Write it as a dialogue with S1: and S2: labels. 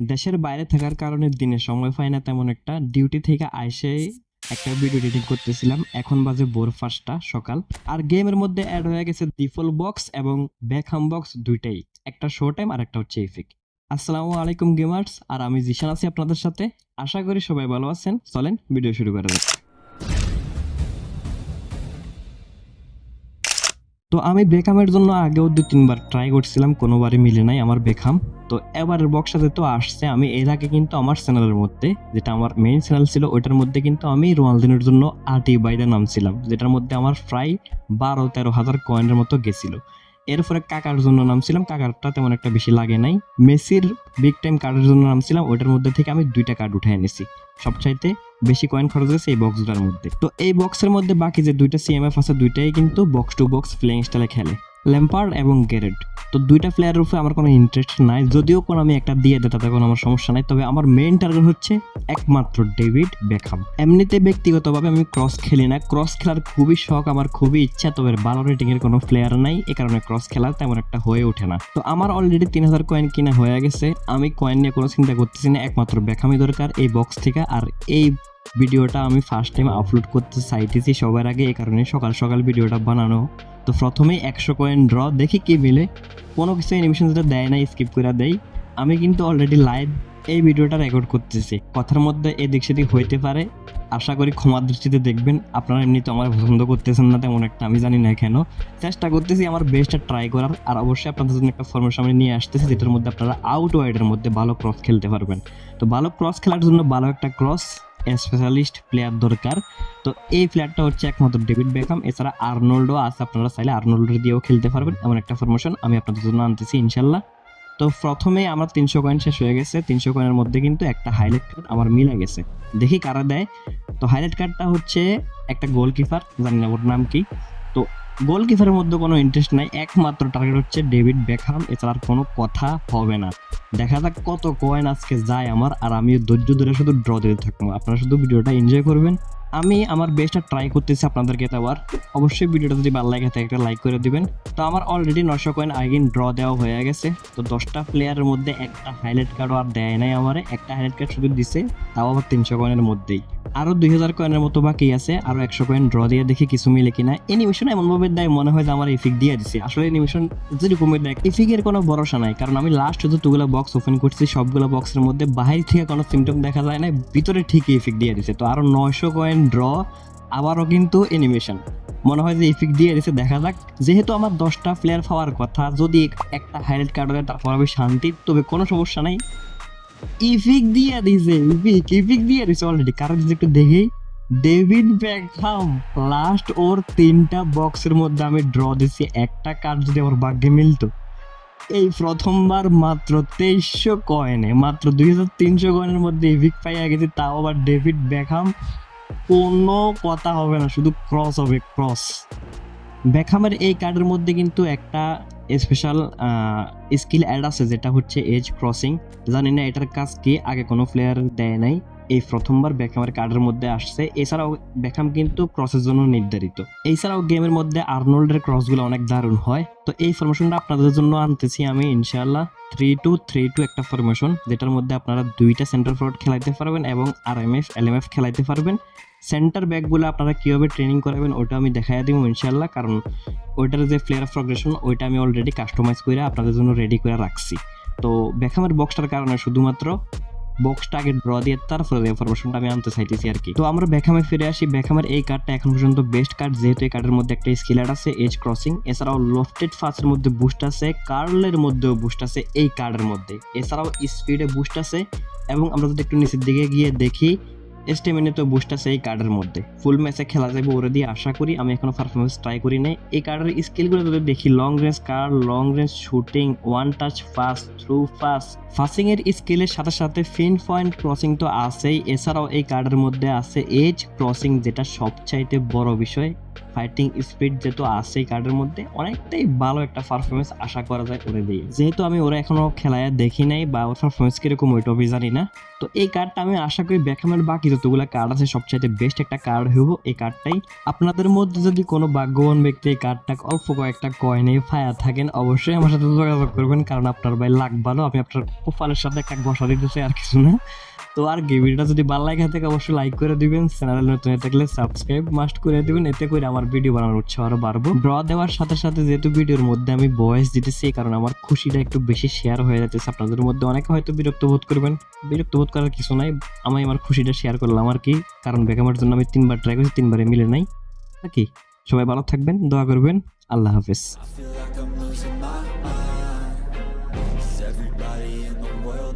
S1: দেশের বাইরে থাকার কারণে দিনে সময় পাই না তেমন একটা। ডিউটি থেকে আইসে একটা ভিডিও এডিটিং করতেছিলাম। এখন বাজে ভোর পাঁচটা সকাল। আর গেমের মধ্যে অ্যাড হয়ে গেছে ডিফল বক্স এবং ব্যাকহাম বক্স দুইটাই। একটা শো টাইম আর একটা হচ্ছে ইফিক আসসালামু আলাইকুম গেমার্স আর আমি জিশান আছি আপনাদের সাথে। আশা করি সবাই ভালো আছেন। চলেন ভিডিও শুরু করা যাক। তো আমি বেকামের জন্য আগেও দু তিনবার ট্রাই করছিলাম, কোনোবারই মিলে নাই আমার বেকাম তো এবারের বক্সাতে তো আসছে। আমি এর আগে কিন্তু আমার চ্যানেলের মধ্যে, যেটা আমার মেইন চ্যানেল ছিল, ওইটার মধ্যে কিন্তু আমি রোনালদিনের জন্য আটি বাইরে নামছিলাম যেটার মধ্যে আমার প্রায় বারো তেরো হাজার কয়েনের মতো গেছিল। এরপরে কাকার জন্য নামছিলাম কাকারটা তেমন একটা বেশি লাগে নাই। মেসির বিগ টাইম কার্ডের জন্য নামছিলাম ওইটার মধ্যে থেকে আমি দুইটা কার্ড উঠে এনেছি। সবচাইতে বেশি কয়েন খরচ হয়েছে এই বক্সটার মধ্যে। তো এই বক্সের মধ্যে বাকি যে দুইটা সিএমএফ আছে, দুইটাই কিন্তু বক্স টু বক্স প্লেইং স্টাইলে খেলে। ল্যাম্পার্ড এবং গেরেড তো দুইটা প্লেয়ারের উপরে আমার কোনো ইন্টারেস্ট নাই। যদিও কোনো আমি একটা দিয়ে দিই, তাতে কোনো আমার সমস্যা নাই। তবে আমার মেইন টার্গেট হচ্ছে একমাত্র ডেভিড বেখাম এমনিতে ব্যক্তিগতভাবে আমি ক্রস খেলি না। ক্রস খেলার খুবই শখ, আমার খুবই ইচ্ছা, তবে ভালো রেটিং এর কোনো প্লেয়ার নাই। এ কারণে ক্রস খেলা তেমন একটা হয়ে ওঠে না। তো আমার অলরেডি তিন হাজার কয়েন কিনা হয়ে গেছে। আমি কয়েন নিয়ে কোনো চিন্তা করতেছি না। একমাত্র বেখামি দরকার এই বক্স থেকে। আর এই ভিডিওটা আমি ফার্স্ট টাইম আপলোড করতে চাইতেছি সবার আগে। এই কারণে সকাল সকাল ভিডিওটা বানানো তো প্রথমেই একশো কয়েন ড্র দেখি কি মিলে। কোনো কিছু অ্যানিমেশন যেটা দেয় না স্কিপ করে দেয় আমি কিন্তু অলরেডি লাইভ এই ভিডিওটা রেকর্ড করতেছি। কথার মধ্যে এদিক সেদিক হইতে পারে। আশা করি ক্ষমার দৃষ্টিতে দেখবেন। আপনারা এমনি তো আমার পছন্দ করতেছেন না তেমন একটা, আমি জানি না কেন। চেষ্টা করতেছি আমার বেস্টটা ট্রাই করার। আর অবশ্যই আপনাদের জন্য একটা ফর্মের সামনে নিয়ে আসতেছি, যেটার মধ্যে আপনারা আউট ওয়াইডের মধ্যে ভালো ক্রস খেলতে পারবেন। তো ভালো ক্রস খেলার জন্য ভালো একটা ক্রস স্পেশালিস্ট প্লেয়ার দরকার। তো এই প্লেয়ারটা হচ্ছে একমাত্র ডেভিড বেকাম এছাড়া আর্নোল্ডও আছে আপনারা চাইলে আর্নোল্ডো দিয়েও খেলতে পারবেন। এমন একটা ফরমেশন আমি আপনাদের জন্য আনতেছি ইনশাল্লাহ তো প্রথমে আমার তিনশো কয়েন শেষ হয়ে গেছে। তিনশো কয়েনের মধ্যে কিন্তু একটা হাইলাইট কার্ড আমার মিলে গেছে। দেখি কারা দেয়। তো হাইলাইট কার্ডটা হচ্ছে একটা গোলকিপার জানি না ওর নাম কি। তো গোলকিপারের মধ্যে কোনো ইন্টারেস্ট নাই। একমাত্র টার্গেট হচ্ছে ডেভিড বেকহাম, এছাড়া আর কোনো কথা হবে না। দেখা যাক কত কয়েন আজকে যায় আমার, আর আমি ধৈর্য ধরে শুধু ড্র দিতে থাকব। আপনারা শুধু ভিডিওটা এনজয় করবেন। আমি আমার বেস্টটা ট্রাই করতেছি আপনাদেরকে দেওয়ার। অবশ্যই ভিডিওটা যদি ভালো লাগে থাকে একটা লাইক করে দিবেন। তো আমার অলরেডি নশো কয়েন আগিন ড্র দেওয়া হয়ে গেছে। তো দশটা প্লেয়ারের মধ্যে একটা হাইলাইট কার্ডও আর দেয় নাই আমার। একটা হাইলাইট কার্ড শুধু দিছে, তাও আবার তিনশো কয়েনের মধ্যেই। আরও দুই হাজার কয়েনের মতো বাকি আছে আরও একশো কয়েন ড্র দিয়ে দেখি কিছু মিলে কিনা। অ্যানিমেশন এমনভাবে দেয়, মনে হয় যে আমার ইফিক দিয়ে দিছে। আসলে অ্যানিমেশন যেরকমের দেয় ইফিকের কোনো ভরসা নাই, কারণ আমি লাস্ট যতগুলো বক্স ওপেন করছি, সবগুলো বক্সের মধ্যে বাহির থেকে কোনো সিমটম দেখা যায় না ভিতরে ঠিকই ইফিক দিয়ে দিছে। তো আরও নয়শো কয়েন ড্র আবারও কিন্তু অ্যানিমেশন মনে হয় যে ইফিক দিয়ে দিছে, দেখা যাক। যেহেতু আমার দশটা প্লেয়ার পাওয়ার কথা, যদি একটা হাইলাইট কার্ড হয় তারপর আমি শান্তি, তবে কোনো সমস্যা নাই। ইফিক দিয়ে দিছে ইফিক ইফিক দিয়ে দিছে অলরেডি কারণ একটু দেখেই। ডেভিড ব্যাকহাম লাস্ট ওর তিনটা বক্সের মধ্যে আমি ড্র দিছি। একটা কার্ড যদি আমার ভাগ্যে মিলতো। এই প্রথমবার মাত্র তেইশশো কয়েনে মাত্র দুই হাজার তিনশো কয়েনের মধ্যে ইভিক পাইয়া গেছি। তাও আবার ডেভিড ব্যাকহাম কোনো কথা হবে না, শুধু ক্রস হবে ক্রস ব্যাকহামের এই কার্ডের মধ্যে কিন্তু একটা স্পেশাল স্কিল অ্যাড আছে যেটা হচ্ছে এজ ক্রসিং। জানি না এটার কাজ কি, আগে কোনো প্লেয়ার দেয় নাই। এই প্রথমবার ব্যাকহামের কার্ডের মধ্যে আসছে। এছাড়াও ব্যাকহাম কিন্তু ক্রসের জন্য নির্ধারিত। এছাড়াও গেমের মধ্যে আর্নোল্ডের ক্রসগুলো অনেক দারুণ হয়। তো এই ফরমেশনটা আপনাদের জন্য আনতেছি আমি, ইনশাআল্লাহ। থ্রি টু থ্রি টু একটা ফরমেশন যেটার মধ্যে আপনারা দুইটা সেন্টার ফরওয়ার্ড খেলাইতে পারবেন এবং R M F L M F খেলাইতে পারবেন। সেন্টার ব্যাকগুলো আপনারা কীভাবে ট্রেনিং করাবেন, ওটা আমি দেখাই দিব ইনশাল্লাহ কারণ ওইটার যে প্লেয়ার প্রগ্রেশন ওইটা আমি অলরেডি কাস্টমাইজ করে আপনাদের জন্য রেডি করে রাখছি। তো বেখামের বক্সটার কারণে শুধুমাত্র বক্সটা আগে ড্র দিয়ে তারপরে ইনফরমেশনটা আমি আনতে চাইতেছি আর কি। তো আমরা বেখামে ফিরে আসি। বেখামের এই কার্ডটা এখন পর্যন্ত বেস্ট কার্ড যেহেতু এই কার্ডের মধ্যে একটা স্কিল অ্যাড আছে এজ ক্রসিং এছাড়াও লফটেড ফাস্টের মধ্যে বুস্ট আছে কার্লের মধ্যেও বুস্ট আছে এই কার্ডের মধ্যে। এছাড়াও স্পিডে বুস্ট আছে। এবং আমরা যদি একটু নিচের দিকে গিয়ে দেখি স্টেমিনে তো বুস্ট আছে এই কার্ডের মধ্যে। ফুল ম্যাচে খেলা যাবে ওরে দিয়ে আশা করি, আমি এখনও পারফরমেন্স ট্রাই করি নাই। এই কার্ডের স্কিলগুলো যদি দেখি লং রেঞ্জ কার long range shooting one touch fast through fast passing এর স্কিলের সাথে সাথে ফিন পয়েন্ট ক্রসিং তো আছেই। এছাড়াও এই কার্ডের মধ্যে আছে এজ ক্রসিং যেটা সবচাইতে বড় বিষয়। ফাইটিং স্পিড যেহেতু আছে এই কার্ডের মধ্যে, অনেকটাই ভালো একটা পারফরমেন্স আশা করা যায় ওরে দিয়ে। যেহেতু আমি ওরা এখনও খেলায় দেখি নাই বা ওর পারফরমেন্স কীরকম ওইটা আমি জানি না। তো এই কার্ডটা আমি আশা করি ব্যাকহামের বাকি যতগুলো কার্ড আছে, সবচাইতে বেস্ট একটা কার্ড হইব এই কার্ডটাই আপনাদের মধ্যে যদি কোনো ভাগ্যবান ব্যক্তি এই কার্ডটা অল্প কয়েকটা কয়েনে ফায়ার থাকেন, অবশ্যই আমার সাথে যোগাযোগ করবেন, কারণ আপনার ভাই লাখ ভালো, আমি আপনার প্রোফাইলের সাথে একটা ঘষা দিতেছি আর কিছু না। তো আর কি, ভিডিওটা যদি ভালো লাগে থাকে অবশ্যই লাইক করে দিবেন চ্যানেল নতুন হয়ে থাকলে সাবস্ক্রাইব মাস্ট করে দিবেন, এতে করে আমার ভিডিও বানানোর উৎসাহ আরও বাড়বো। ব্র দেওয়ার সাথে সাথে যেহেতু ভিডিওর মধ্যে আমি ভয়েস দিতেছি কারণ আমার খুশিটা একটু বেশি শেয়ার হয়ে যাচ্ছে আপনাদের মধ্যে অনেকে হয়তো বিরক্ত বোধ করবেন। বিরক্ত বোধ করার কিছু নাই, আমি আমার খুশিটা শেয়ার করলাম আর কি। কারণ বেকামের জন্য আমি তিনবার ট্রাই করছি তিনবারে মিলে নাই। নাকি সবাই ভালো থাকবেন, দোয়া করবেন, আল্লাহ হাফেজ।
S2: Everybody in the world